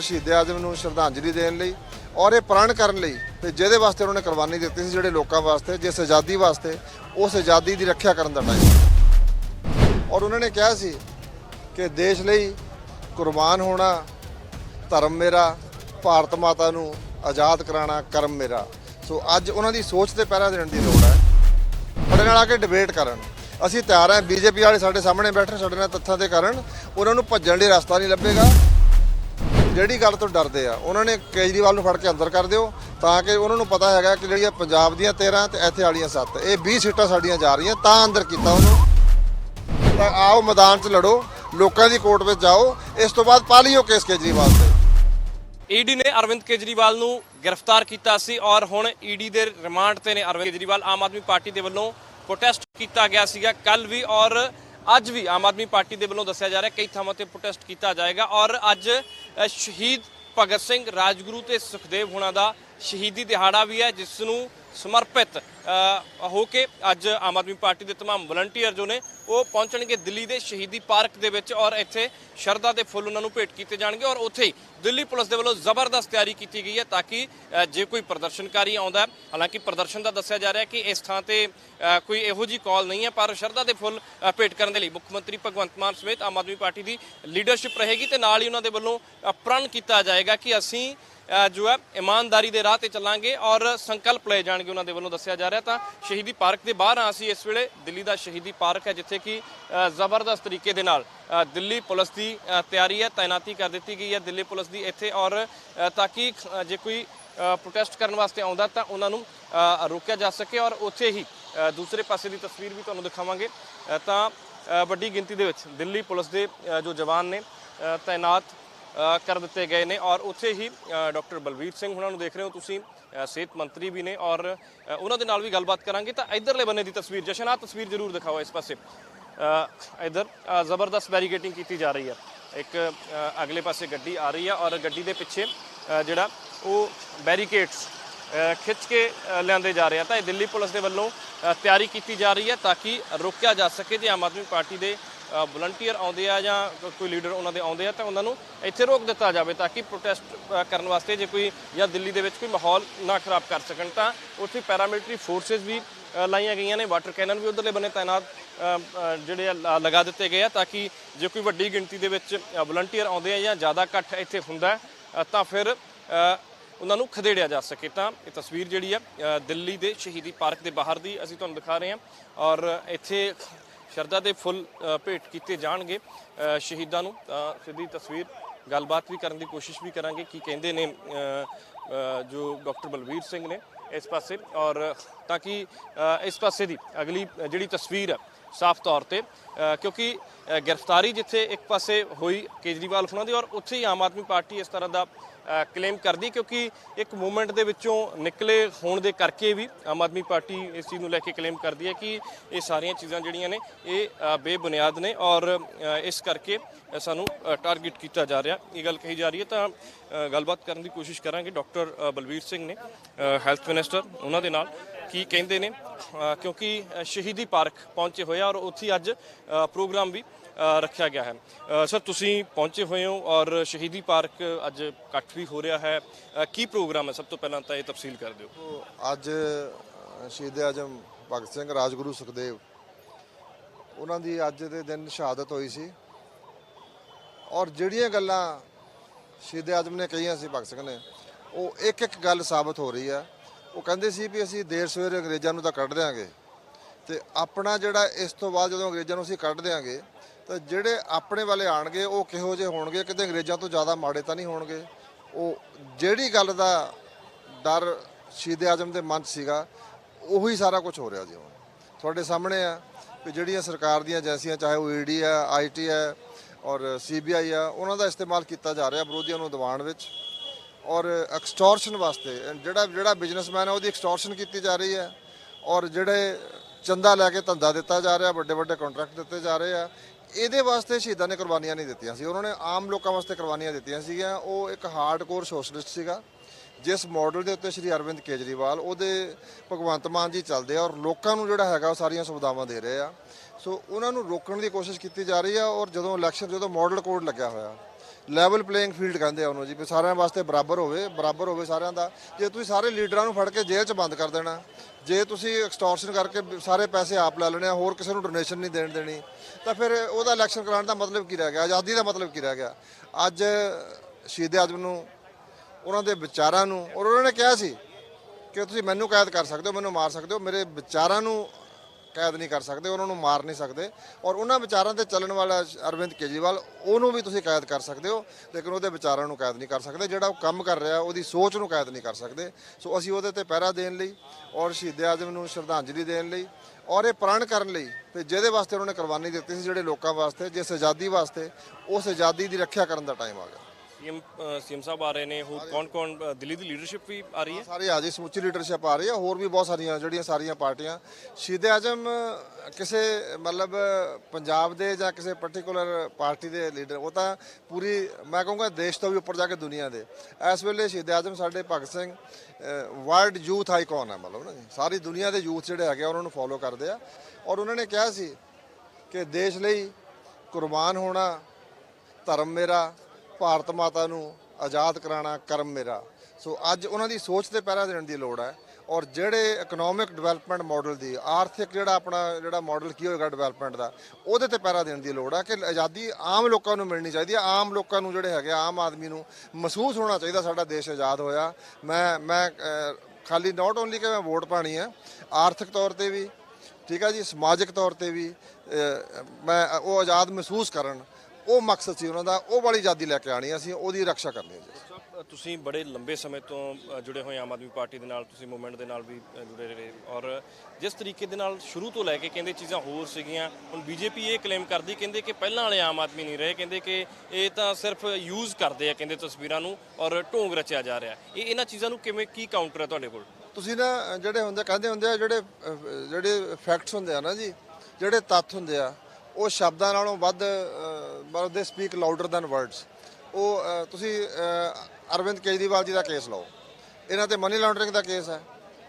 ਸ਼ਹੀਦ ਆਜ਼ਮ ਨੂੰ ਸ਼ਰਧਾਂਜਲੀ ਦੇਣ ਲਈ ਔਰ ਇਹ ਪ੍ਰਣ ਕਰਨ ਲਈ ਤੇ ਜਿਹਦੇ ਵਾਸਤੇ ਉਹਨਾਂ ਨੇ ਕੁਰਬਾਨੀ ਦਿੱਤੀ ਸੀ, ਜਿਹੜੇ ਲੋਕਾਂ ਵਾਸਤੇ, ਜਿਸ ਆਜ਼ਾਦੀ ਵਾਸਤੇ, ਉਸ ਆਜ਼ਾਦੀ ਦੀ ਰੱਖਿਆ ਕਰਨ ਦਾ ਟਾਈਮ ਔਰ ਉਹਨਾਂ ਨੇ ਕਿਹਾ ਸੀ ਕਿ ਦੇਸ਼ ਲਈ ਕੁਰਬਾਨ ਹੋਣਾ, ਧਰਮ ਮੇਰਾ, ਭਾਰਤ ਮਾਤਾ ਨੂੰ ਆਜ਼ਾਦ ਕਰਾਉਣਾ, ਕਰਮ ਮੇਰਾ। ਸੋ ਅੱਜ ਉਹਨਾਂ ਦੀ ਸੋਚ ਤੇ ਪਹਿਰਾ ਦੇਣ ਦੀ ਲੋੜ ਹੈ। ਸਾਡੇ ਨਾਲ ਆ ਕੇ ਡਿਬੇਟ ਕਰਨ। ਅਸੀਂ ਤਿਆਰ ਹਾਂ, ਬੀਜੇਪੀ ਵਾਲੇ ਸਾਡੇ ਸਾਹਮਣੇ ਬੈਠਣ, ਸਾਡੇ ਨਾਲ ਤੱਥਾਂ ਦੇ ਕਾਰਨ। ਉਹਨਾਂ ਨੂੰ ਭੱਜਣ ਲਈ ਰਸਤਾ ਨਹੀਂ ਲੱਭੇਗਾ। ਜਿਹੜੀ ਗੱਲ ਤੋਂ ਡਰਦੇ ਆ, ਉਹਨਾਂ ਨੇ ਕੇਜਰੀਵਾਲ ਨੂੰ ਫੜ ਕੇ ਅੰਦਰ ਕਰ ਦਿਓ, ਤਾਂ ਕਿ ਉਹਨਾਂ ਨੂੰ ਪਤਾ ਹੈਗਾ ਕਿ ਜਿਹੜੀਆਂ ਪੰਜਾਬ ਦੀਆਂ 13 ਤੇ ਇੱਥੇ ਵਾਲੀਆਂ 7 ਇਹ 20 ਸੀਟਾਂ ਸਾਡੀਆਂ ਜਾ ਰਹੀਆਂ, ਤਾਂ ਅੰਦਰ ਕੀਤਾ ਉਹਨੂੰ। ਤਾਂ ਆਓ ਮੈਦਾਨ 'ਚ ਲੜੋ, ਲੋਕਾਂ ਦੀ ਕੋਰਟ ਵਿੱਚ ਜਾਓ, ਇਸ ਤੋਂ ਬਾਅਦ ਪਾ ਲਿਓ ਕੇਸ ਕੇਜਰੀਵਾਲ ਤੇ। ਈਡੀ ਨੇ ਅਰਵਿੰਦ ਕੇਜਰੀਵਾਲ ਨੂੰ ਗ੍ਰਿਫਤਾਰ ਕੀਤਾ ਸੀ ਔਰ ਹੁਣ ਈਡੀ ਦੇ ਰਿਮਾਂਡ ਤੇ ਨੇ ਅਰਵਿੰਦ ਕੇਜਰੀਵਾਲ ਆਮ ਆਦਮੀ ਪਾਰਟੀ ਦੇ ਵੱਲੋਂ ਪ੍ਰੋਟੈਸਟ ਕੀਤਾ ਗਿਆ ਸੀਗਾ। ਕੱਲ ਵੀ ਔਰ ਅੱਜ ਵੀ ਆਮ ਆਦਮੀ ਪਾਰਟੀ ਦੇ ਵੱਲੋਂ ਦੱਸਿਆ ਜਾ ਰਿਹਾ ਕਈ ਥਾਵਾਂ ਤੇ ਪ੍ਰੋਟੈਸਟ ਕੀਤਾ ਜਾਏਗਾ ਔਰ ਅੱਜ ਸ਼ਹੀਦ ਭਗਤ ਸਿੰਘ ਰਾਜਗੁਰੂ ਤੇ ਸੁਖਦੇਵ ਹੋਣਾ ਦਾ ਸ਼ਹੀਦੀ ਦਿਹਾੜਾ ਵੀ ਹੈ ਜਿਸ ਨੂੰ ਸਮਰਪਿਤ ਅ, ਹੋ ਕੇ ਅੱਜ ਆਮ ਆਦਮੀ ਪਾਰਟੀ ਦੇ तमाम ਵਲੰਟੀਅਰ ਜੋ ਨੇ ਉਹ ਪਹੁੰਚਣਗੇ ਦਿੱਲੀ ਦੇ ਸ਼ਹੀਦੀ ਪਾਰਕ ਦੇ ਵਿੱਚ ਔਰ ਇੱਥੇ ਸ਼ਰਧਾ ਦੇ ਫੁੱਲ ਉਹਨਾਂ ਨੂੰ ਭੇਟ ਕੀਤੇ ਜਾਣਗੇ ਔਰ ਉੱਥੇ ਹੀ ਦਿੱਲੀ ਪੁਲਿਸ ਦੇ ਵੱਲੋਂ ਜ਼ਬਰਦਸਤ ਤਿਆਰੀ ਕੀਤੀ ਗਈ ਹੈ ਤਾਂ ਕਿ ਅ, ਜੇ ਕੋਈ ਪ੍ਰਦਰਸ਼ਨਕਾਰੀ ਆਉਂਦਾ ਹੈ, ਹਾਲਾਂਕਿ ਪ੍ਰਦਰਸ਼ਨ ਦਾ ਦੱਸਿਆ ਜਾ ਰਿਹਾ ਹੈ ਕਿ ਇਸ ਥਾਂ ਤੇ ਅ, ਕੋਈ ਇਹੋ ਜੀ ਕਾਲ ਨਹੀਂ ਹੈ ਪਰ ਸ਼ਰਧਾ ਦੇ ਫੁੱਲ ਅ, ਭੇਟ ਕਰਨ ਦੇ ਲਈ ਮੁੱਖ ਮੰਤਰੀ ਭਗਵੰਤ ਮਾਨ ਸਮੇਤ ਆਮ ਆਦਮੀ ਪਾਰਟੀ ਦੀ ਲੀਡਰਸ਼ਿਪ ਰਹੇਗੀ ਤੇ ਨਾਲ ਹੀ ਉਹਨਾਂ ਦੇ ਵੱਲੋਂ ਅ, ਪ੍ਰਣ ਕੀਤਾ ਜਾਏਗਾ ਕਿ ਅਸੀਂ ਅ, ਜੋ ਹੈ, ਇਮਾਨਦਾਰੀ ਦੇ ਰਾਹ ਤੇ ਚੱਲਾਂਗੇ ਔਰ ਸੰਕਲਪ ਲਏ ਜਾਣਗੇ ਉਹਨਾਂ ਦੇ ਵੱਲੋਂ ਦੱਸਿਆ ਜਾ ਰਿਹਾ ਤਾਂ ਸ਼ਹੀਦੀ ਪਾਰਕ ਦੇ ਬਾਹਰ ਹਾਂ, ਅਸੀਂ ਇਸ ਵੇਲੇ ਦਿੱਲੀ ਦਾ ਸ਼ਹੀਦੀ ਪਾਰਕ ਹੈ, ਜਿੱਥੇ ਕਿ ਜ਼ਬਰਦਸਤ ਤਰੀਕੇ ਦੇ ਨਾਲ ਦਿੱਲੀ ਪੁਲਿਸ ਦੀ ਤਿਆਰੀ ਹੈ, ਤਾਇਨਾਤੀ ਕਰ ਦਿੱਤੀ ਗਈ ਹੈ ਦਿੱਲੀ ਪੁਲਿਸ ਦੀ ਇੱਥੇ ਔਰ ਤਾਂ ਕਿ ਜੇ ਕੋਈ ਪ੍ਰੋਟੈਸਟ ਕਰਨ ਵਾਸਤੇ ਆਉਂਦਾ ਤਾਂ ਉਹਨਾਂ ਨੂੰ ਰੋਕਿਆ ਜਾ ਸਕੇ ਔਰ ਉੱਥੇ ਹੀ ਦੂਸਰੇ ਪਾਸੇ ਦੀ ਤਸਵੀਰ ਵੀ ਤੁਹਾਨੂੰ ਦਿਖਾਵਾਂਗੇ ਤਾਂ ਵੱਡੀ ਗਿਣਤੀ ਦੇ ਵਿੱਚ ਦਿੱਲੀ ਪੁਲਿਸ ਦੇ ਜੋ ਜਵਾਨ ਨੇ ਤਾਇਨਾਤ ਕਰ ਦਿੱਤੇ ਗਏ ਨੇ ਔਰ ਉੱਥੇ ਹੀ ਅ, ਡਾਕਟਰ ਬਲਵੀਰ ਸਿੰਘ ਉਹਨਾਂ ਨੂੰ ਦੇਖ ਰਹੇ ਹੋ ਤੁਸੀਂ ਸਿਹਤ ਮੰਤਰੀ ਵੀ ਨੇ ਔਰ ਉਹਨਾਂ ਦੇ ਨਾਲ ਵੀ ਗੱਲਬਾਤ ਕਰਾਂਗੇ। ਤਾਂ ਇਧਰਲੇ ਬੰਨੇ ਦੀ ਤਸਵੀਰ ਜਸ਼ਨ ਆਹ ਤਸਵੀਰ ਜ਼ਰੂਰ ਦਿਖਾਓ ਇਸ ਪਾਸੇ। ਅ, ਇਧਰ ਜ਼ਬਰਦਸਤ ਬੈਰੀਕੇਟਿੰਗ ਕੀਤੀ ਜਾ ਰਹੀ ਹੈ। ਇੱਕ ਅਗਲੇ ਪਾਸੇ ਗੱਡੀ ਆ ਰਹੀ ਹੈ ਔਰ ਗੱਡੀ ਦੇ ਪਿੱਛੇ ਜਿਹੜਾ ਉਹ ਬੈਰੀਕੇਡਸ ਖਿੱਚ ਕੇ ਲਿਆਂਦੇ ਜਾ ਰਹੇ ਆ। ਤਾਂ ਇਹ ਦਿੱਲੀ ਪੁਲਿਸ ਦੇ ਵੱਲੋਂ ਤਿਆਰੀ ਕੀਤੀ ਜਾ ਰਹੀ ਹੈ ਤਾਂ ਕਿ ਰੋਕਿਆ ਜਾ ਸਕੇ ਜੇ ਆਮ ਆਦਮੀ ਪਾਰਟੀ ਦੇ ਵਲੰਟੀਅਰ ਆਉਂਦੇ ਆ ਜਾਂ ਕੋਈ ਲੀਡਰ ਉਹਨਾਂ ਦੇ ਆਉਂਦੇ ਆ ਤਾਂ ਉਹਨਾਂ ਨੂੰ ਇੱਥੇ ਰੋਕ ਦਿੱਤਾ ਜਾਵੇ ਤਾਂ ਕਿ ਪ੍ਰੋਟੈਸਟ ਕਰਨ ਵਾਸਤੇ ਜੇ ਕੋਈ ਜਾਂ ਦਿੱਲੀ ਦੇ ਵਿੱਚ ਕੋਈ ਮਾਹੌਲ ਨਾ ਖਰਾਬ ਕਰ ਸਕਣ ਤਾਂ ਉੱਥੇ ਪੈਰਾਮਿਲਟਰੀ ਫੋਰਸਸ ਵੀ ਲਾਈਆਂ ਗਈਆਂ ਨੇ ਵਾਟਰ ਕੈਨਨ ਵੀ ਉਧਰਲੇ ਬੰਨੇ ਤਾਇਨਾਤ ਜਿਹੜੇ ਆ, ਲ- ਲਗਾ ਦਿੱਤੇ ਗਏ ਆ ਤਾਂ ਕਿ ਜੇ ਕੋਈ ਵੱਡੀ ਗਿਣਤੀ ਦੇ ਵਿੱਚ ਵਲੰਟੀਅਰ ਆਉਂਦੇ ਆ ਜਾਂ ਜ਼ਿਆਦਾ ਇਕੱਠ ਇੱਥੇ ਹੁੰਦਾ ਤਾਂ ਫਿਰ ਉਹਨਾਂ ਨੂੰ ਖਦੇੜਿਆ ਜਾ ਸਕੇ ਤਾਂ ਇਹ ਤਸਵੀਰ ਜਿਹੜੀ ਆ ਦਿੱਲੀ ਦੇ ਸ਼ਹੀਦੀ ਪਾਰਕ ਦੇ ਬਾਹਰ ਦੀ ਅਸੀਂ ਤੁਹਾਨੂੰ ਦਿਖਾ ਰਹੇ ਹਾਂ ਔਰ ਇੱਥੇ ਸ਼ਰਧਾ ਦੇ ਫੁੱਲ ਭੇਟ ਕੀਤੇ ਜਾਣਗੇ ਸ਼ਹੀਦਾਂ ਨੂੰ। ਤਾਂ ਸਿੱਧੀ ਤਸਵੀਰ ਗੱਲਬਾਤ ਵੀ ਕਰਨ ਦੀ ਕੋਸ਼ਿਸ਼ ਵੀ ਕਰਾਂਗੇ ਕੀ ਕਹਿੰਦੇ ਨੇ ਜੋ ਡਾਕਟਰ ਬਲਵੀਰ ਸਿੰਘ ਨੇ ਇਸ ਪਾਸੇ ਔਰ ਤਾਂ ਕਿ ਇਸ ਪਾਸੇ ਦੀ ਅਗਲੀ ਜਿਹੜੀ ਤਸਵੀਰ ਹੈ ਸਾਫ਼ ਤੌਰ ਤੇ ਕਿਉਂਕਿ ਗ੍ਰਿਫਤਾਰੀ ਜਿੱਥੇ ਇੱਕ ਪਾਸੇ ਹੋਈ ਕੇਜਰੀਵਾਲ ਹੁਣਾਂ ਦੀ ਔਰ ਉੱਥੇ ਹੀ ਆਮ ਆਦਮੀ ਪਾਰਟੀ ਇਸ ਤਰ੍ਹਾਂ ਦਾ ਕਲੇਮ ਕਰਦੀ ਕਿਉਂਕਿ ਇੱਕ ਮੂਵਮੈਂਟ ਦੇ ਵਿੱਚੋਂ ਨਿਕਲੇ ਹੋਣ ਦੇ ਕਰਕੇ ਵੀ ਆਮ ਆਦਮੀ ਪਾਰਟੀ ਇਸ ਚੀਜ਼ ਨੂੰ ਲੈ ਕੇ ਕਲੇਮ ਕਰਦੀ ਹੈ ਕਿ ਇਹ ਸਾਰੀਆਂ ਚੀਜ਼ਾਂ ਜਿਹੜੀਆਂ ਨੇ ਇਹ ਬੇਬੁਨਿਆਦ ਨੇ ਔਰ ਇਸ ਕਰਕੇ ਸਾਨੂੰ ਟਾਰਗੇਟ ਕੀਤਾ ਜਾ ਰਿਹਾ। ਇਹ ਗੱਲ ਕਹੀ ਜਾ ਰਹੀ ਹੈ ਤਾਂ ਗੱਲਬਾਤ ਕਰਨ ਦੀ ਕੋਸ਼ਿਸ਼ ਕਰਾਂਗੇ ਡਾਕਟਰ ਅ, ਬਲਵੀਰ ਸਿੰਘ ਨੇ ਹੈਲਥ ਮਿਨਿਸਟਰ ਉਹਨਾਂ ਦੇ ਨਾਲ। ਕੀ ਕਹਿੰਦੇ ਨੇ? ਕਿਉਂਕਿ ਸ਼ਹੀਦੀ ਪਾਰਕ ਪਹੁੰਚੇ ਹੋਏ ਆ ਔਰ ਉੱਥੇ ਅੱਜ ਪ੍ਰੋਗਰਾਮ ਵੀ ਰੱਖਿਆ ਗਿਆ ਹੈ। ਸਰ ਤੁਸੀਂ ਪਹੁੰਚੇ ਹੋਏ ਹੋ ਔਰ ਸ਼ਹੀਦੀ ਪਾਰਕ ਅੱਜ ਇਕੱਠ ਵੀ ਹੋ ਰਿਹਾ ਹੈ। ਕੀ ਪ੍ਰੋਗਰਾਮ ਹੈ? ਸਭ ਤੋਂ ਪਹਿਲਾਂ ਤਾਂ ਇਹ ਤਫਸੀਲ ਕਰ ਦਿਓ। ਅੱਜ ਅ, ਸ਼ਹੀਦ ਆਜਮ ਭਗਤ ਸਿੰਘ ਰਾਜਗੁਰੂ ਸੁਖਦੇਵ। ਉਹਨਾਂ ਦੀ ਅੱਜ ਦੇ ਦਿਨ ਸ਼ਹਾਦਤ ਹੋਈ ਸੀ। ਔਰ ਜਿਹੜੀਆਂ ਗੱਲਾਂ ਸ਼ਹੀਦ ਆਜਮ ਨੇ ਕਹੀਆਂ ਸੀ ਭਗਤ ਸਿੰਘ ਨੇ ਉਹ ਇੱਕ ਇੱਕ ਗੱਲ ਸਾਬਤ ਹੋ ਰਹੀ ਹੈ। ਉਹ ਕਹਿੰਦੇ ਸੀ ਵੀ ਅਸੀਂ ਦੇਰ ਸਵੇਰ ਅੰਗਰੇਜ਼ਾਂ ਨੂੰ ਤਾਂ ਕੱਢ ਦਿਆਂਗੇ। ਤੇ ਆਪਣਾ ਜਿਹੜਾ ਇਸ ਤੋਂ ਬਾਅਦ ਜਦੋਂ ਅੰਗਰੇਜ਼ਾਂ ਨੂੰ ਅਸੀਂ ਕੱਢ ਦਿਆਂਗੇ, ਤਾਂ ਜਿਹੜੇ ਆਪਣੇ ਵਾਲੇ ਆਣਗੇ, ਉਹ ਕਿਹੋ ਜਿਹੇ ਹੋਣਗੇ? ਕਿਤੇ ਅੰਗਰੇਜ਼ਾਂ ਤੋਂ ਜ਼ਿਆਦਾ ਮਾੜੇ ਤਾਂ ਨਹੀਂ ਹੋਣਗੇ? ਉਹ ਜਿਹੜੀ ਗੱਲ ਦਾ ਡਰ ਸ਼ਹੀਦ ਆਜਮ ਦੇ ਮਨ 'ਚ ਸੀਗਾ, ਉਹੀ ਸਾਰਾ ਕੁਝ ਹੋ ਰਿਹਾ ਜੀ ਹੁਣ। ਤੁਹਾਡੇ ਸਾਹਮਣੇ ਆ ਕਿ ਜਿਹੜੀਆਂ ਸਰਕਾਰ ਦੀਆਂ ਏਜੰਸੀਆਂ ਚਾਹੇ ਉਹ ਈਡੀ ਆ ਆਈਟੀ ਆ ਔਰ ਸੀਬੀਆਈ ਆ, ਉਹਨਾਂ ਦਾ ਇਸਤੇਮਾਲ ਕੀਤਾ ਜਾ ਰਿਹਾ ਵਿਰੋਧੀਆਂ ਨੂੰ ਦਬਾਉਣ ਵਿੱਚ। ਔਰ ਐਕਸਟੋਰਸ਼ਨ ਵਾਸਤੇ, ਜਿਹੜਾ ਜਿਹੜਾ ਬਿਜ਼ਨਸਮੈਨ ਹੈ, ਉਹਦੀ ਐਕਸਟੋਰਸ਼ਨ ਕੀਤੀ ਜਾ ਰਹੀ ਹੈ ਔਰ ਜਿਹੜੇ ਚੰਦਾ ਲੈ ਕੇ ਧੰਦਾ ਦਿੱਤਾ ਜਾ ਰਿਹਾ, ਵੱਡੇ ਵੱਡੇ ਕੰਟਰੈਕਟ ਦਿੱਤੇ ਜਾ ਰਹੇ ਆ, ਇਹਦੇ ਵਾਸਤੇ ਸ਼ਹੀਦਾਂ ਨੇ ਕੁਰਬਾਨੀਆਂ ਨਹੀਂ ਦਿੱਤੀਆਂ ਸੀ। ਉਹਨਾਂ ਨੇ ਆਮ ਲੋਕਾਂ ਵਾਸਤੇ ਕੁਰਬਾਨੀਆਂ ਦਿੱਤੀਆਂ ਸੀਗੀਆਂ। ਉਹ ਇੱਕ ਹਾਰਡਕੋਰ ਸੋਸ਼ਲਿਸਟ ਸੀਗਾ, ਜਿਸ ਮਾਡਲ ਦੇ ਉੱਤੇ ਸ਼੍ਰੀ ਅਰਵਿੰਦ ਕੇਜਰੀਵਾਲ, ਉਹਦੇ ਭਗਵੰਤ ਮਾਨ ਜੀ ਚੱਲਦੇ ਆ ਔਰ ਲੋਕਾਂ ਨੂੰ ਜਿਹੜਾ ਹੈਗਾ ਉਹ ਸਾਰੀਆਂ ਸੁਵਿਧਾਵਾਂ ਦੇ ਰਹੇ ਆ। ਸੋ ਉਹਨਾਂ ਨੂੰ ਰੋਕਣ ਦੀ ਕੋਸ਼ਿਸ਼ ਕੀਤੀ ਜਾ ਰਹੀ ਆ ਔਰ ਜਦੋਂ ਇਲੈਕਸ਼ਨ ਜਦੋਂ ਮਾਡਲ ਕੋਡ ਲੱਗਿਆ ਹੋਇਆ ਲੈਵਲ ਪਲੇਇੰਗ ਫੀਲਡ ਕਹਿੰਦੇ ਆ ਉਹਨੂੰ ਜੀ, ਵੀ ਸਾਰਿਆਂ ਵਾਸਤੇ ਬਰਾਬਰ ਹੋਵੇ ਬਰਾਬਰ ਹੋਵੇ ਸਾਰਿਆਂ ਦਾ। ਜੇ ਤੁਸੀਂ ਸਾਰੇ ਲੀਡਰਾਂ ਨੂੰ ਫੜ ਕੇ ਜੇਲ੍ਹ 'ਚ ਬੰਦ ਕਰ ਦੇਣਾ, ਜੇ ਤੁਸੀਂ ਐਕਸਟੋਰਸ਼ਨ ਕਰਕੇ ਸਾਰੇ ਪੈਸੇ ਆਪ ਲੈ ਲੈਣੇ ਆ, ਹੋਰ ਕਿਸੇ ਨੂੰ ਡੋਨੇਸ਼ਨ ਨਹੀਂ ਦੇਣ ਦੇਣੀ, ਤਾਂ ਫਿਰ ਉਹਦਾ ਇਲੈਕਸ਼ਨ ਕਰਾਉਣ ਦਾ ਮਤਲਬ ਕੀ ਰਹਿ ਗਿਆ? ਆਜ਼ਾਦੀ ਦਾ ਮਤਲਬ ਕੀ ਰਹਿ ਗਿਆ? ਅੱਜ ਸ਼ਹੀਦ ਆਜ਼ਮ ਨੂੰ, ਉਹਨਾਂ ਦੇ ਵਿਚਾਰਾਂ ਨੂੰ, ਔਰ ਉਹਨਾਂ ਨੇ ਕਿਹਾ ਸੀ ਕਿ ਤੁਸੀਂ ਮੈਨੂੰ ਕੈਦ ਕਰ ਸਕਦੇ ਹੋ, ਮੈਨੂੰ ਮਾਰ ਸਕਦੇ ਹੋ, ਮੇਰੇ ਵਿਚਾਰਾਂ ਨੂੰ ਕੈਦ ਨਹੀਂ ਕਰ ਸਕਦੇ, ਉਹਨਾਂ ਨੂੰ ਮਾਰ ਨਹੀਂ ਸਕਦੇ ਔਰ ਉਹਨਾਂ ਵਿਚਾਰਾਂ ਤੇ ਚੱਲਣ ਵਾਲਾ ਅਰਵਿੰਦ ਕੇਜਰੀਵਾਲ, ਉਹਨੂੰ ਵੀ ਤੁਸੀਂ ਕੈਦ ਕਰ ਸਕਦੇ ਹੋ, ਲੇਕਿਨ ਉਹਦੇ ਵਿਚਾਰਾਂ ਨੂੰ ਕੈਦ ਨਹੀਂ ਕਰ ਸਕਦੇ, ਜਿਹੜਾ ਉਹ ਕੰਮ ਕਰ ਰਿਹਾ, ਉਹਦੀ ਸੋਚ ਨੂੰ ਕੈਦ ਨਹੀਂ ਕਰ ਸਕਦੇ। ਸੋ ਅਸੀਂ ਉਹਦੇ ਤੇ ਪਹਿਰਾ ਦੇਣ ਲਈ ਔਰ ਸ਼ਹੀਦ ਆਜ਼ਮ ਨੂੰ ਸ਼ਰਧਾਂਜਲੀ ਦੇਣ ਲਈ ਔਰ ਇਹ ਪ੍ਰਣ ਕਰਨ ਲਈ ਤੇ ਜਿਹਦੇ ਵਾਸਤੇ ਉਹਨਾਂ ਨੇ ਕੁਰਬਾਨੀ ਦਿੱਤੀ ਸੀ, ਜਿਹੜੇ ਲੋਕਾਂ ਵਾਸਤੇ, ਜਿਸ ਆਜ਼ਾਦੀ ਵਾਸਤੇ, ਉਸ ਆਜ਼ਾਦੀ ਦੀ ਰੱਖਿਆ ਕਰਨ ਦਾ ਟਾਈਮ ਆ ਗਿਆ। ਸੀਐਮ ਸੀਐਮ ਸਾਹਿਬ ਆ ਰਹੇ ਨੇ ਹੋਰ ਕੌਣ ਕੌਣ ਦਿੱਲੀ ਦੀ ਲੀਡਰਸ਼ਿਪ ਵੀ ਆ ਰਹੀ ਹੈ? ਸਾਰੇ ਆ ਜੀ ਸਮੁੱਚੀ ਲੀਡਰਸ਼ਿਪ ਆ ਰਹੀ ਹੈ ਹੋਰ ਵੀ ਬਹੁਤ ਸਾਰੀਆਂ ਜਿਹੜੀਆਂ ਸਾਰੀਆਂ ਪਾਰਟੀਆਂ। ਸ਼ਹੀਦ ਆਜ਼ਮ ਕਿਸੇ ਮਤਲਬ ਪੰਜਾਬ ਦੇ ਜਾਂ ਕਿਸੇ ਪਾਰਟਿਕੂਲਰ ਪਾਰਟੀ ਦੇ ਲੀਡਰ ਉਹ ਤਾਂ ਪੂਰੀ ਮੈਂ ਕਹੂੰਗਾ ਦੇਸ਼ ਤੋਂ ਵੀ ਉੱਪਰ ਜਾ ਕੇ ਦੁਨੀਆ ਦੇ। ਇਸ ਵੇਲੇ ਸ਼ਹੀਦ ਆਜ਼ਮ ਸਾਡੇ Bhagat Singh world youth icon ਹੈ ਮਤਲਬ ਨਾ ਸਾਰੀ ਦੁਨੀਆ ਦੇ ਯੂਥ ਜਿਹੜੇ ਹੈਗੇ ਉਹਨਾਂ ਨੂੰ ਫੋਲੋ ਕਰਦੇ ਆ। ਔਰ ਉਹਨਾਂ ਨੇ ਕਿਹਾ ਸੀ ਕਿ ਦੇਸ਼ ਲਈ ਕੁਰਬਾਨ ਹੋਣਾ ਧਰਮ ਮੇਰਾ ਭਾਰਤ ਮਾਤਾ ਨੂੰ ਆਜ਼ਾਦ ਕਰਾਉਣਾ ਕਰਮ ਮੇਰਾ। ਸੋ ਅੱਜ ਉਹਨਾਂ ਦੀ ਸੋਚ ਤੇ ਪਹਿਰਾ ਦੇਣ ਦੀ ਲੋੜ ਹੈ ਔਰ ਜਿਹੜੇ ਇਕਨੋਮਿਕ ਡਿਵੈਲਪਮੈਂਟ ਮਾਡਲ ਦੀ, ਆਰਥਿਕ ਜਿਹੜਾ ਆਪਣਾ ਜਿਹੜਾ ਮਾਡਲ ਕੀ ਹੋਏਗਾ ਡਿਵੈਲਪਮੈਂਟ ਦਾ, ਉਹਦੇ ਤੇ ਪਹਿਰਾ ਦੇਣ ਦੀ ਲੋੜ ਹੈ ਕਿ ਆਜ਼ਾਦੀ ਆਮ ਲੋਕਾਂ ਨੂੰ ਮਿਲਣੀ ਚਾਹੀਦੀ ਹੈ, ਆਮ ਲੋਕਾਂ ਨੂੰ ਜਿਹੜੇ ਹੈਗੇ ਆਮ ਆਦਮੀ ਨੂੰ ਮਹਿਸੂਸ ਹੋਣਾ ਚਾਹੀਦਾ ਸਾਡਾ ਦੇਸ਼ ਆਜ਼ਾਦ ਹੋਇਆ। ਮੈਂ ਮੈਂ ਖਾਲੀ ਨਾਟ ਓਨਲੀ ਕਿ ਮੈਂ ਵੋਟ ਪਾਣੀ ਹੈ, ਆਰਥਿਕ ਤੌਰ ਤੇ ਵੀ, ਠੀਕ ਹੈ ਜੀ, ਸਮਾਜਿਕ ਤੌਰ ਤੇ ਵੀ ਮੈਂ ਉਹ ਆਜ਼ਾਦ ਮਹਿਸੂਸ ਕਰਨ ਉਹ ਮਕਸਦ ਸੀ ਉਹਨਾਂ ਦਾ ਉਹ ਵਾਲੀ ਆਜ਼ਾਦੀ ਲੈ ਕੇ ਆਣੀ ਹੈ, ਅਸੀਂ ਉਹਦੀ ਰੱਖਿਆ ਕਰਨੀ ਹੈ ਜੀ। ਤੁਸੀਂ ਬੜੇ ਲੰਬੇ ਸਮੇਂ ਤੋਂ ਜੁੜੇ ਹੋਏ ਆਮ ਆਦਮੀ ਪਾਰਟੀ ਦੇ ਨਾਲ ਤੁਸੀਂ ਮੂਵਮੈਂਟ ਦੇ ਨਾਲ ਵੀ ਜੁੜੇ ਰਹੇ ਔਰ ਜਿਸ ਤਰੀਕੇ ਦੇ ਨਾਲ ਸ਼ੁਰੂ ਤੋਂ ਲੈ ਕੇ ਕਹਿੰਦੇ ਚੀਜ਼ਾਂ ਹੋਰ ਸੀਗੀਆਂ ਹੁਣ ਬੀਜੇਪੀ ਇਹ ਕਲੇਮ ਕਰਦੀ ਕਹਿੰਦੇ ਕਿ ਪਹਿਲਾਂ ਵਾਲੇ ਆਮ ਆਦਮੀ ਨਹੀਂ ਰਹੇ ਕਹਿੰਦੇ ਕਿ ਇਹ ਤਾਂ ਸਿਰਫ ਯੂਜ਼ ਕਰਦੇ ਆ ਕਹਿੰਦੇ ਤਸਵੀਰਾਂ ਨੂੰ ਔਰ ਢੋਂਗ ਰਚਿਆ ਜਾ ਰਿਹਾ। ਇਹ ਇਹਨਾਂ ਚੀਜ਼ਾਂ ਨੂੰ ਕਿਵੇਂ ਕੀ ਕਾਊਂਟਰ ਹੈ ਤੁਹਾਡੇ ਕੋਲ? ਤੁਸੀਂ ਨਾ ਜਿਹੜੇ ਹੁੰਦੇ ਕਹਿੰਦੇ ਹੁੰਦੇ ਆ ਜਿਹੜੇ ਜਿਹੜੇ ਫੈਕਟਸ ਹੁੰਦੇ ਆ ਨਾ ਜੀ ਜਿਹੜੇ ਤੱਥ ਹੁੰਦੇ ਆ ਉਹ ਸ਼ਬਦਾਂ ਨਾਲੋਂ ਵੱਧ ਅਹ, ਮਤਲਬ ਦੇ ਸਪੀਕ ਲਾਊਡਰ ਦੈਨ ਵਰਡਸ ਉਹ ਤੁਸੀਂ ਅਰਵਿੰਦ ਕੇਜਰੀਵਾਲ ਜੀ ਦਾ ਕੇਸ ਲਓ। ਇਹਨਾਂ ਤੇ ਮਨੀ ਲਾਂਡਰਿੰਗ ਦਾ ਕੇਸ ਹੈ।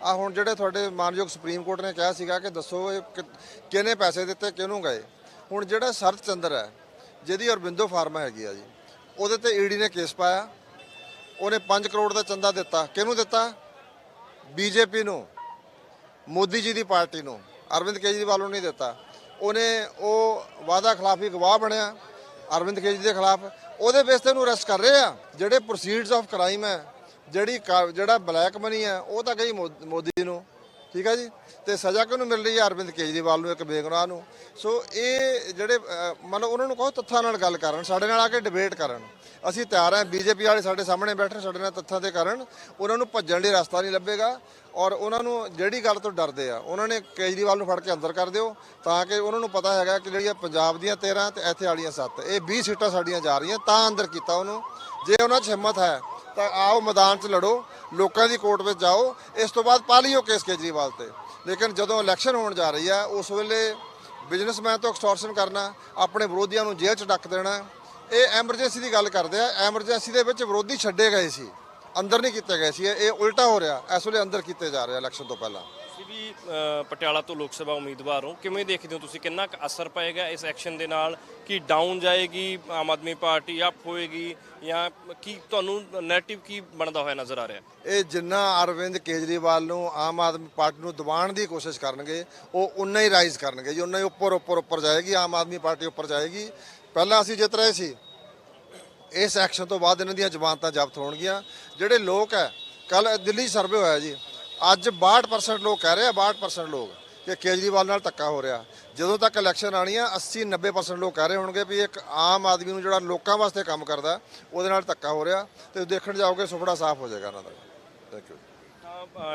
ਆ ਹੁਣ ਜਿਹੜੇ ਤੁਹਾਡੇ ਮਾਨਯੋਗ ਸੁਪਰੀਮ ਕੋਰਟ ਨੇ ਕਿਹਾ ਸੀਗਾ ਕਿ ਦੱਸੋ ਇਹ ਕਿ- ਕਿਹਨੇ ਪੈਸੇ ਦਿੱਤੇ ਕਿਹਨੂੰ ਗਏ। ਹੁਣ ਜਿਹੜਾ ਸਰਤ ਚੰਦਰ ਹੈ ਜਿਹਦੀ ਅਰਵਿੰਦੋ ਫਾਰਮਾ ਹੈਗੀ ਆ ਜੀ ਉਹਦੇ ਤੇ ਈਡੀ ਨੇ ਕੇਸ ਪਾਇਆ। ਉਹਨੇ 5 ਕਰੋੜ ਦਾ ਚੰਦਾ ਦਿੱਤਾ। ਕਿਹਨੂੰ ਦਿੱਤਾ? ਬੀਜੇਪੀ ਨੂੰ ਮੋਦੀ ਜੀ ਦੀ ਪਾਰਟੀ ਨੂੰ। ਅਰਵਿੰਦ ਕੇਜਰੀਵਾਲ ਨੂੰ ਨਹੀਂ ਦਿੱਤਾ। ਉਹਨੇ ਉਹ ਵਾਅਦਾ ਖਿਲਾਫੀ ਗਵਾਹ ਬਣਿਆ, ਅਰਵਿੰਦ ਕੇਜਰੀ ਦੇ ਖਿਲਾਫ। ਉਹਦੇ ਬੇਸ ਤੇ ਉਹਨੂੰ ਅਰੈਸਟ ਕਰ ਰਹੇ ਆ, ਜਿਹੜੇ ਪ੍ਰੋਸੀਡਸ ਆਫ ਕ੍ਰਾਈਮ ਹੈ, ਜਿਹੜੀ ਕਾ- ਜਿਹੜਾ ਬਲੈਕ ਮਨੀ ਹੈ, ਉਹ ਤਾਂ ਗਈ ਮੋ- ਮੋਦੀ ਨੂੰ। ਠੀਕ ਹੈ ਜੀ? ਤੇ ਸਜ਼ਾ ਕਿਹਨੂੰ ਮਿਲ ਰਹੀ ਹੈ ਅਰਵਿੰਦ ਕੇਜਰੀਵਾਲ ਨੂੰ, ਇੱਕ ਬੇਗੁਨਾਹ ਨੂੰ? ਸੋ ਇਹ ਜਿਹੜੇ ਮਤਲਬ ਉਹਨਾਂ ਨੂੰ ਕਹੋ ਤੱਥਾਂ ਨਾਲ ਗੱਲ ਕਰਨ, ਸਾਡੇ ਨਾਲ ਆ ਕੇ ਡਿਬੇਟ ਕਰਨ। ਅਸੀਂ ਤਿਆਰ ਹਾਂ ਬੀਜੇਪੀ ਵਾਲੇ ਸਾਡੇ ਸਾਹਮਣੇ ਬੈਠਣ, ਸਾਡੇ ਨਾਲ ਤੱਥਾਂ ਤੇ ਕਰਨ। ਉਹਨਾਂ ਨੂੰ ਭੱਜਣ ਲਈ ਰਸਤਾ ਨਹੀਂ ਲੱਭੇਗਾ ਔਰ ਉਹਨਾਂ ਨੂੰ ਜਿਹੜੀ ਗੱਲ ਤੋਂ ਡਰਦੇ ਆ, ਉਹਨਾਂ ਨੇ ਕੇਜਰੀਵਾਲ ਨੂੰ ਫੜ ਕੇ ਅੰਦਰ ਕਰ ਦਿਓ ਤਾਂ ਕਿ ਉਹਨਾਂ ਨੂੰ ਪਤਾ ਹੈਗਾ ਕਿ ਜਿਹੜੀਆਂ ਪੰਜਾਬ ਦੀਆਂ 13 ਤੇ ਇੱਥੇ ਵਾਲੀਆਂ 7 ਇਹ 20 ਸੀਟਾਂ ਸਾਡੀਆਂ ਜਾ ਰਹੀਆਂ ਤਾਂ ਅੰਦਰ ਕੀਤਾ ਉਹਨੂੰ। ਜੇ ਉਹਨਾਂ 'ਚ ਹਿੰਮਤ ਹੈ ਤਾਂ ਆਓ ਮੈਦਾਨ 'ਚ ਲੜੋ, ਲੋਕਾਂ ਦੀ ਕੋਰਟ ਵਿੱਚ ਜਾਓ। ਇਸ ਤੋਂ ਬਾਅਦ ਪਾ ਲਿਓ ਕੇਸ ਕੇਜਰੀਵਾਲ ਤੇ। ਲੇਕਿਨ ਜਦੋਂ ਇਲੈਕਸ਼ਨ ਹੋਣ ਜਾ ਰਹੀ ਆ, ਉਸ ਵੇਲੇ ਬਿਜ਼ਨਸਮੈਨ ਤੋਂ ਐਕਸਟੋਰਸ਼ਨ ਕਰਨਾ, ਆਪਣੇ ਵਿਰੋਧੀਆਂ ਨੂੰ ਜੇਲ੍ਹ 'ਚ ਡੱਕ ਦੇਣਾ, ਇਹ ਐਮਰਜੈਂਸੀ ਦੀ ਗੱਲ ਕਰਦੇ ਆ। ਐਮਰਜੈਂਸੀ ਦੇ ਵਿੱਚ ਵਿਰੋਧੀ ਛੱਡੇ ਗਏ ਸੀ। ਅੰਦਰ ਨਹੀਂ ਕੀਤੇ ਗਏ ਸੀ। ਇਹ ਉਲਟਾ ਹੋ ਰਿਹਾ। ਇਸ ਵੇਲੇ ਅੰਦਰ ਕੀਤੇ ਜਾ ਰਹੇ ਇਲੈਕਸ਼ਨ ਤੋਂ ਪਹਿਲਾਂ। ਵੀ ਪਟਿਆਲਾ ਤੋਂ ਲੋਕ ਸਭਾ ਉਮੀਦਵਾਰ ਹੋ, ਕਿਵੇਂ ਦੇਖਦੇ ਹੋ ਤੁਸੀਂ? ਕਿੰਨਾ ਕੁ ਅਸਰ ਪਏਗਾ ਇਸ ਐਕਸ਼ਨ ਦੇ ਨਾਲ? ਕਿ ਡਾਊਨ ਜਾਏਗੀ ਆਮ ਆਦਮੀ ਪਾਰਟੀ ਅਪ ਹੋਏਗੀ? ਜਾਂ ਕੀ ਤੁਹਾਨੂੰ ਨੈਰੇਟਿਵ ਕੀ ਬਣਦਾ ਹੋਇਆ ਨਜ਼ਰ ਆ ਰਿਹਾ? ਇਹ ਜਿੰਨਾ ਅਰਵਿੰਦ ਕੇਜਰੀਵਾਲ ਨੂੰ ਆਮ ਆਦਮੀ ਪਾਰਟੀ ਨੂੰ ਦਬਾਉਣ ਦੀ ਕੋਸ਼ਿਸ਼ ਕਰਨਗੇ, ਉਹ ਉਨਾ ਹੀ ਰਾਈਜ਼ ਕਰਨਗੇ ਜੀ। ਉਨਾ ਹੀ ਉੱਪਰ ਉੱਪਰ ਉੱਪਰ ਜਾਏਗੀ, ਆਮ ਆਦਮੀ ਪਾਰਟੀ ਉੱਪਰ ਜਾਏਗੀ। ਪਹਿਲਾਂ ਅਸੀਂ ਜਿੱਤ ਰਹੇ ਸੀ। ਇਸ ਐਕਸ਼ਨ ਤੋਂ ਬਾਅਦ ਇਹਨਾਂ ਦੀਆਂ ਜ਼ਮਾਨਤਾਂ ਜ਼ਬਤ ਹੋਣਗੀਆਂ। ਜਿਹੜੇ ਲੋਕ ਹੈ ਕੱਲ ਦਿੱਲੀ ਸਰਵੇ ਹੋਇਆ ਜੀ। ਅੱਜ 62% ਲੋਕ ਕਹਿ ਰਹੇ ਆ 62% ਲੋਕ, ਕਿ ਕੇਜਰੀਵਾਲ ਨਾਲ ਧੱਕਾ ਹੋ ਰਿਹਾ। ਜਦੋਂ ਤੱਕ ਇਲੈਕਸ਼ਨ ਆਣੀ ਆ 80 90% ਲੋਕ ਕਹਿ ਰਹੇ ਹੋਣਗੇ ਵੀ ਇੱਕ ਆਮ ਆਦਮੀ ਨੂੰ ਜਿਹੜਾ ਲੋਕਾਂ ਵਾਸਤੇ ਕੰਮ ਕਰਦਾ, ਉਹਦੇ ਨਾਲ ਧੱਕਾ ਹੋ ਰਿਹਾ, ਤੇ ਦੇਖਣ ਜਾਓਗੇ ਸੁਪੜਾ ਸਾਫ਼ ਹੋ ਜਾਏਗਾ ਉਹਨਾਂ ਦਾ। Thank you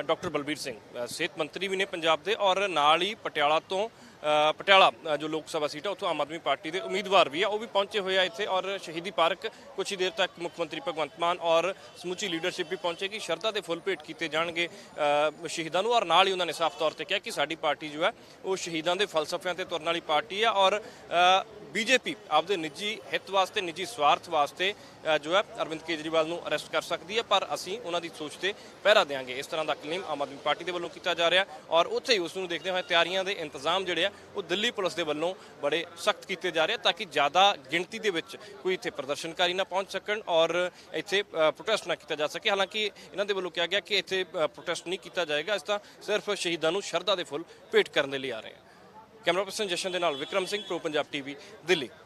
doctor Balbir Singh ਸਿਹਤ ਮੰਤਰੀ ਵੀ ਨੇ ਪੰਜਾਬ ਦੇ ਔਰ ਨਾਲ ਹੀ ਪਟਿਆਲਾ ਤੋਂ ਪਟਿਆਲਾ ਜੋ ਲੋਕ ਸਭਾ ਸੀਟ ਹੈ ਉੱਥੋਂ ਆਮ ਆਦਮੀ ਪਾਰਟੀ ਦੇ ਉਮੀਦਵਾਰ ਵੀ ਆ, ਉਹ ਵੀ ਪਹੁੰਚੇ ਹੋਏ ਆ ਇੱਥੇ ਔਰ ਸ਼ਹੀਦੀ ਪਾਰਕ ਕੁਛ ਹੀ ਦੇਰ ਤੱਕ ਮੁੱਖ ਮੰਤਰੀ ਭਗਵੰਤ ਮਾਨ ਔਰ ਸਮੁੱਚੀ ਲੀਡਰਸ਼ਿਪ ਵੀ ਪਹੁੰਚੇਗੀ ਸ਼ਰਧਾ ਦੇ ਫੁੱਲ ਭੇਟ ਕੀਤੇ ਜਾਣਗੇ ਸ਼ਹੀਦਾਂ ਨੂੰ ਔਰ ਨਾਲ ਹੀ ਉਹਨਾਂ ਨੇ ਸਾਫ਼ ਤੌਰ ਤੇ ਕਿਹਾ ਕਿ ਸਾਡੀ ਪਾਰਟੀ ਜੋ ਹੈ, ਉਹ ਸ਼ਹੀਦਾਂ ਦੇ ਫਲਸਫਿਆਂ ਤੇ ਤੁਰਨ ਵਾਲੀ ਪਾਰਟੀ ਆ ਔਰ ਬੀਜੇਪੀ ਆਪਦੇ ਨਿੱਜੀ ਹਿੱਤ ਵਾਸਤੇ, ਨਿੱਜੀ ਸਵਾਰਥ ਵਾਸਤੇ ਜੋ ਹੈ, ਅਰਵਿੰਦ ਕੇਜਰੀਵਾਲ ਨੂੰ ਅਰੈਸਟ ਕਰ ਸਕਦੀ ਹੈ, ਪਰ ਅਸੀਂ ਉਹਨਾਂ ਦੀ ਸੋਚ ਤੇ ਪਹਿਰਾ ਦੇਵਾਂਗੇ ਇਸ ਤਰ੍ਹਾਂ ਦਾ ਕਲੇਮ ਆਮ ਆਦਮੀ ਪਾਰਟੀ ਦੇ ਵੱਲੋਂ ਕੀਤਾ ਜਾ ਰਿਹਾ ਔਰ ਉੱਥੇ ਹੀ ਉਸ ਨੂੰ ਦੇਖਦੇ ਹੋਏ ਤਿਆਰੀਆਂ ਦੇ ਇੰਤਜ਼ਾਮ ਜਿਹੜੇ ਆ ਆ ਉਹ ਦਿੱਲੀ ਪੁਲਿਸ ਦੇ ਵੱਲੋਂ ਬੜੇ ਸਖਤ ਕੀਤੇ ਜਾ ਰਹੇ ਆ ਤਾਂ ਕਿ ਜ਼ਿਆਦਾ ਗਿਣਤੀ ਦੇ ਵਿੱਚ ਕੋਈ ਇੱਥੇ ਪ੍ਰਦਰਸ਼ਨਕਾਰੀ ਨਾ ਪਹੁੰਚ ਸਕਣ ਔਰ ਇੱਥੇ ਪ੍ਰੋਟੈਸਟ ਨਾ ਕੀਤਾ ਜਾ ਸਕੇ। ਹਾਲਾਂਕਿ ਇਹਨਾਂ ਦੇ ਵੱਲੋਂ ਕਿਹਾ ਗਿਆ ਕਿ ਇੱਥੇ ਪ੍ਰੋਟੈਸਟ ਨਹੀਂ ਕੀਤਾ ਜਾਏਗਾ। ਇਸ ਤਾਂ ਸਿਰਫ ਸ਼ਹੀਦਾਂ ਨੂੰ ਸ਼ਰਧਾ ਦੇ ਫੁੱਲ ਭੇਟ ਕਰਨ ਦੇ ਲਈ ਆ ਰਹੇ ਹਾਂ ਕੈਮਰਾ ਪਰਸਨ ਜਸ਼ਨ ਦੇ ਨਾਲ ਵਿਕਰਮ ਸਿੰਘ, ਪ੍ਰੋ ਪੰਜਾਬ ਟੀਵੀ, ਦਿੱਲੀ।